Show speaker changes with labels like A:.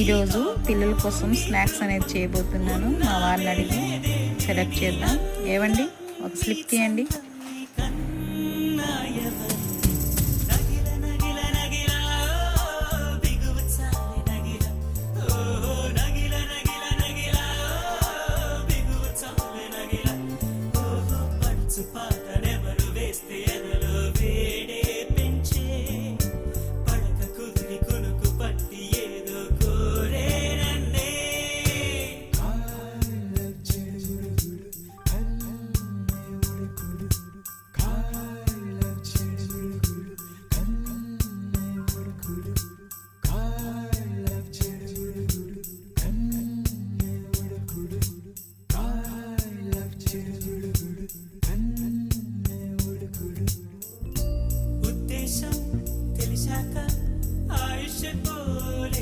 A: ఈరోజు పిల్లల కోసం స్నాక్స్ అనేది చేయబోతున్నాను. మా వాళ్ళని అడిగి సెలెక్ట్ చేద్దాం. ఏవండి? ఒక స్లిప్ తీయండి. deixam, ele já cá, aí chegou.